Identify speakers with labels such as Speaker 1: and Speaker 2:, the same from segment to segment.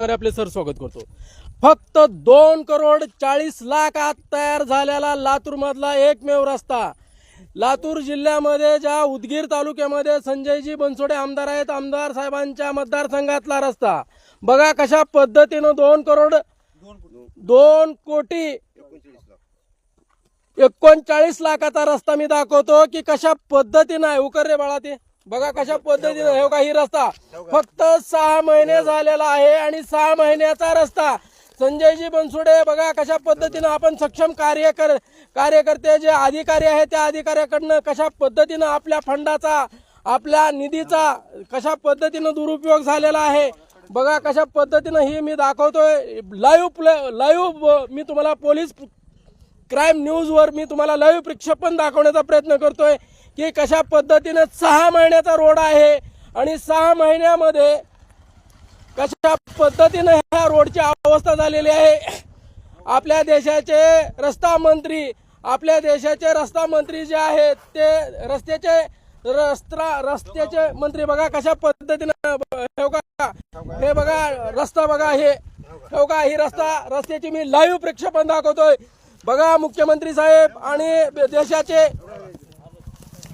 Speaker 1: आपले सर स्वागत करतो. फक्त दोन करोड चाळीस लाख आत तयार झालेला लातूर मधला एकमेव रस्ता. लातूर जिल्ह्यामध्ये ज्या उदगीर तालुक्यामध्ये संजयजी बनसोडे आमदार आहेत आमदार साहेबांच्या मतदारसंघातला रस्ता. बघा कशा पद्धतीनं दोन करोड दोन कोटी एकोणचाळीस लाखाचा रस्ता मी दाखवतो की कशा पद्धतीनं आहे. उकर रे बाळा ते. बघा कशा पद्धतीनं हे बघा ही रस्ता फक्त सहा महिने झालेला आहे आणि सहा महिन्याचा रस्ता. संजयजी बनसुडे बघा कशा पद्धतीनं आपण सक्षम कार्य कर कार्यकर्ते जे अधिकारी आहेत त्या अधिकाऱ्याकडनं कशा पद्धतीनं आपल्या फंडाचा आपल्या निधीचा कशा पद्धतीनं दुरुपयोग झालेला आहे बघा कशा पद्धतीनं ही मी दाखवतोय. लाईव्ह लाईव्ह मी तुम्हाला पोलीस क्राईम न्यूजवर मी तुम्हाला लाईव्ह प्रक्षेपण दाखवण्याचा प्रयत्न करतोय की कशा पद्धतीनं सहा महिन्याचा रोड आहे आणि सहा महिन्यामध्ये कशा पद्धतीनं ह्या रोडची अवस्था झालेली आहे. आपल्या देशाचे रस्ता मंत्री आपल्या देशाचे रस्ता मंत्री जे आहेत ते रस्त्याचे रस्ता रस्त्याचे मंत्री बघा कशा पद्धतीनं हे बघा हे बघा रस्ता बघा हे. ठेव का? ही रस्ता रस्त्याची मी लाईव्ह प्रक्षेपण दाखवतोय. बघा मुख्यमंत्री साहेब आणि देशाचे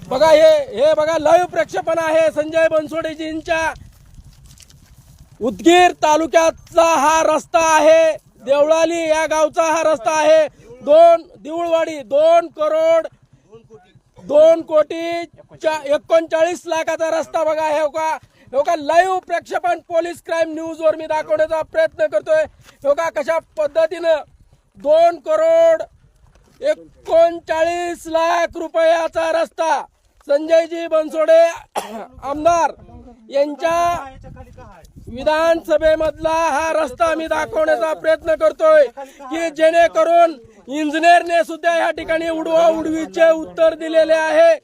Speaker 1: बघा हे हे बघा लाईव्ह प्रक्षेपण आहे संजय बनसोडेजींच्या. उदगीर तालुक्याचा हा रस्ता आहे देवळाली या गावचा हा रस्ता आहे. दोन देऊळवाडी दोन करोड दोन कोटी एकोणचाळीस लाखाचा रस्ता बघा हे का हो का लाईव्ह प्रक्षेपण पोलीस क्राईम न्यूज वर मी दाखवण्याचा प्रयत्न करतोय. हो का कशा पद्धतीनं दोन करोड एकोणचाळीस लाख रुपयाचा रस्ता. संजयजी बनसोडे आमदार यांच्या विधानसभेमधला हा रस्ता मी दाखवण्याचा प्रयत्न करतोय की जेणेकरून इंजिनियरने सुद्धा या ठिकाणी उडवा उडवीचे उत्तर दिलेले आहे.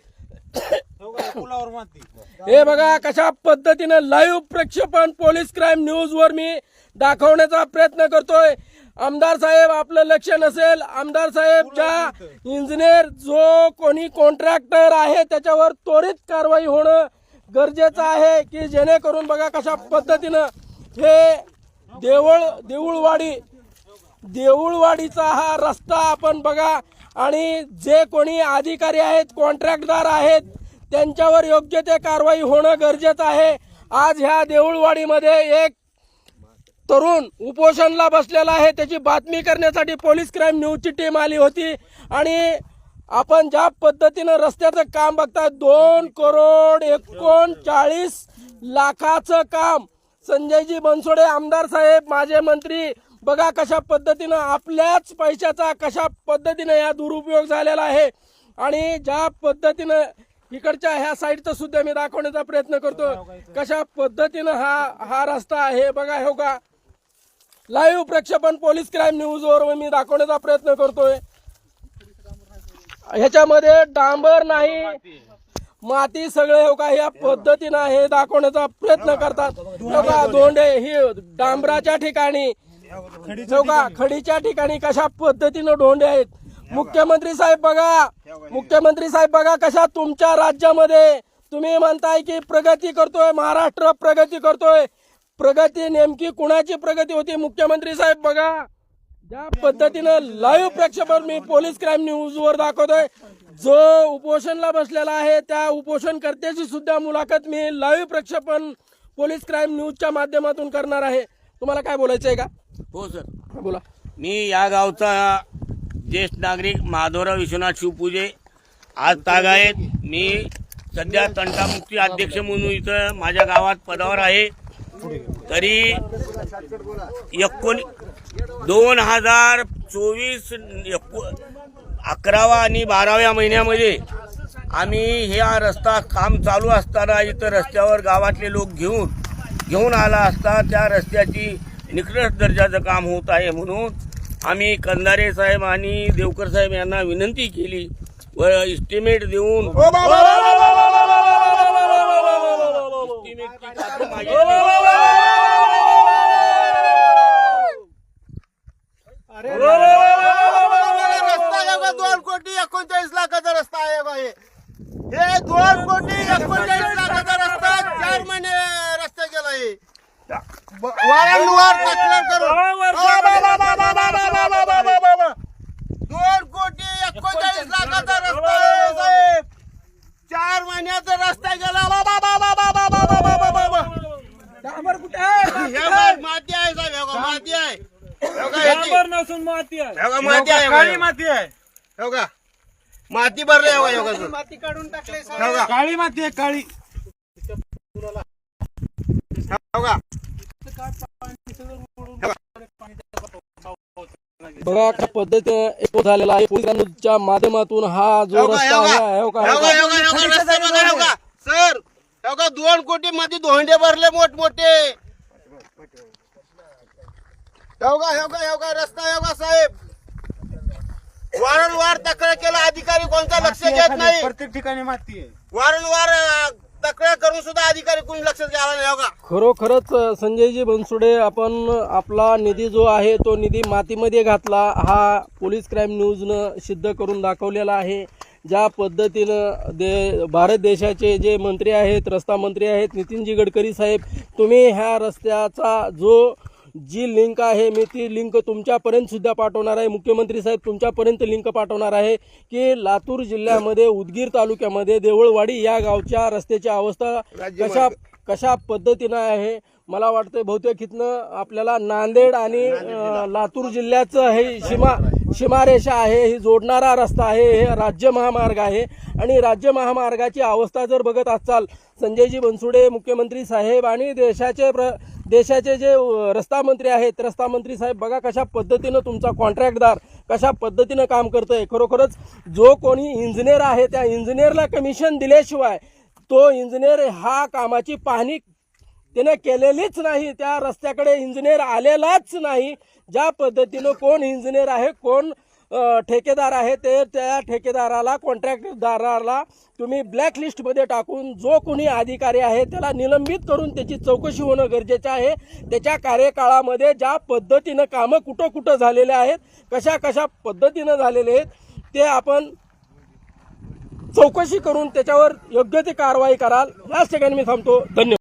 Speaker 1: हे बघा कशा पद्धतीनं लाईव्ह प्रक्षेपण पोलीस क्राईम न्यूज वर मी दाखवण्याचा प्रयत्न करतोय. आमदार साहेब आपलं लक्ष नसेल. आमदार साहेब ज्या इंजिनियर जो कोणी कॉन्ट्रॅक्टर आहे त्याच्यावर त्वरित कारवाई होणं गरजेचं आहे की जेणेकरून बघा कशा पद्धतीनं हे देवळ देऊळवाडी देऊळवाडीचा हा रस्ता आपण बघा आणि जे कोणी अधिकारी आहेत कॉन्ट्रॅक्टदार आहेत त्यांच्यावर योग्य ते कारवाई होणं गरजेचं आहे. आज ह्या देऊळवाडीमध्ये एक तरुण उपोषणला बसलेला आहे. त्याची बातमी करण्यासाठी पोलीस क्राईम न्यूजची टीम आली होती. आणि आपण ज्या पद्धतीनं रस्त्याचं काम बघता दोन करोड एकोणचाळीस लाखाचं काम. संजयजी बनसोडे आमदार साहेब माझे मंत्री बघा कशा पद्धतीनं आपल्याच पैशाचा कशा पद्धतीनं या दुरुपयोग झालेला आहे. आणि ज्या पद्धतीनं इकडच्या ह्या साईडचं सुद्धा मी दाखवण्याचा प्रयत्न करतो. कशा पद्धतीनं हा हा रस्ता आहे बघा हो का? लाईव्ह प्रक्षेपण पोलीस क्राईम न्यूजवर मी दाखवण्याचा प्रयत्न करतोय. ह्याच्यामध्ये डांबर नाही माती सगळे हो का ह्या पद्धतीनं हे दाखवण्याचा प्रयत्न करतात. हो का दोंडे ही डांबराच्या ठिकाणी हो का खडीच्या ठिकाणी कशा पद्धतीनं डोंडे आहेत? मुख्यमंत्री साहेब बघा मुख्यमंत्री साहेब बघा कशा तुमच्या राज्यामध्ये तुम्ही म्हणताय की प्रगती करतोय महाराष्ट्र प्रगती करतोय. प्रगती नेमकी कुणाची प्रगती होती? मुख्यमंत्री साहेब बघा. ज्या पद्धतीनं लाईव्ह प्रक्षेपण मी पोलीस क्राईम न्यूज वर दाखवतोय. जो उपोषणला बसलेला आहे त्या उपोषणकर्त्याची सुद्धा मुलाखत मी लाईव्ह प्रक्षेपण पोलीस क्राईम न्यूजच्या माध्यमातून करणार आहे. तुम्हाला काय बोलायचं आहे का?
Speaker 2: हो सर.
Speaker 1: बोला.
Speaker 2: मी या गावचा ज्येष्ठ नागरिक माधवराव विश्वनाथ शिवपूजे. आज तागायत मी सध्या तंटामुक्ती अध्यक्ष म्हणून इथं माझ्या गावात पदावर आहे. तरी एकोणी दोन हजार चोवीस एको अकरावा आणि बाराव्या महिन्यामध्ये आम्ही ह्या रस्ता काम चालू असताना इथं रस्त्यावर गावातले लोक घेऊन घेऊन आला असता त्या रस्त्याची निकृष्ट दर्जाचं काम होत आहे म्हणून आम्ही कंदारे साहेब आणि देवकर साहेब यांना विनंती केली व इस्टिमेट देऊन इस्टिमेटची मागितली.
Speaker 3: वर तक्रार करू दोन कोटी एकोणचाळीस लाखाचा रस्ता आहे साहेब चार महिन्याचा रस्ता गेला
Speaker 1: डांबर कुठे आहे?
Speaker 3: माती आहे साहेब माती आहे
Speaker 4: नसून माती आहे
Speaker 3: हे माती आहे
Speaker 4: काळी माती आहे
Speaker 3: हे माती भरली
Speaker 5: माती काढून टाकले
Speaker 4: काळी माती आहे काळी
Speaker 3: हे बघा.
Speaker 1: बघा कशा पद्धतीने एक्सपो झालेला आहे पोलिसांच्या माध्यमातून हा जो
Speaker 3: हे
Speaker 1: रस्ता
Speaker 3: हे
Speaker 1: आहे. हे
Speaker 3: हे
Speaker 1: हे.
Speaker 3: हे हे रस्ता बघा, हे. सर हे दोन कोटी मध्ये धोंडे भरले मोठमोठे हे हे हे रस्ता हे साहेब वारंवार तक्रार केला अधिकारी कोणता लक्ष घेत नाही
Speaker 4: प्रत्येक ठिकाणी माती आहे
Speaker 3: वारंवार अं, तक्रार करून सुद्धा अधिकारी कोणी लक्ष द्यायला नाही हो हे
Speaker 1: खरोखरच अ, संजयजी बनसुडे आपण आपला निधी जो आहे तो निधी मातीमध्ये घातला. हा पोलीस क्राईम न्यूजनं सिद्ध करून दाखवलेला आहे. ज्या पद्धतीनं दे भारत देशाचे जे मंत्री आहेत रस्ता मंत्री आहेत नितीनजी गडकरी साहेब तुम्ही ह्या रस्त्याचा जो जी लिंक आहे मी ती लिंक तुमच्यापर्यंत सुद्धा पाठवणार आहे. मुख्यमंत्री साहेब तुमच्यापर्यंत लिंक पाठवणार आहे की लातूर जिल्ह्यामध्ये उदगीर तालुक्यामध्ये देवळवाडी या गावच्या रस्त्याची अवस्था कशा कशा पद्धतीनं आहे? मला वाटतं बहुतेक इथनं आपल्याला नांदेड आणि लातूर जिल्ह्याचं हे सीमा सीमारेषा आहे ही जोडणारा रस्ता आहे हे राज्य महामार्ग आहे. आणि राज्य महामार्गाची अवस्था जर बघत असाल संजयजी बनसुडे मुख्यमंत्री साहेब आणि देशाचे प्र देशाचे जे रस्ता मंत्री आहेत रस्ता मंत्री साहेब बघा कशा पद्धतीनं तुमचा कॉन्ट्रॅक्टदार कशा पद्धतीनं काम करतोय. खरोखरच जो कोणी इंजिनियर आहे त्या इंजिनियरला कमिशन दिल्याशिवाय तो इंजिनियर हा कामाची पाहणी त्याने केलेलीच नाही. त्या रस्त्याकडे इंजिनियर आलेलाच नाही. ज्या पद्धतीनं कोण इंजिनियर आहे कोण ठेकेदार आहे ते त्या ठेकेदाराला कॉन्ट्रॅक्टदाराला तुम्ही ब्लॅक लिस्टमध्ये टाकून जो कोणी अधिकारी आहे त्याला निलंबित करून त्याची चौकशी होणं गरजेचं आहे. त्याच्या कार्यकाळामध्ये ज्या पद्धतीनं कामं कुठं कुठं झालेले आहेत कशा कशा पद्धतीनं झालेले आहेत ते आपण चौकशी करून त्याच्यावर योग्य ती कारवाई कराल. याच ठिकाणी मी थांबतो. धन्यवाद.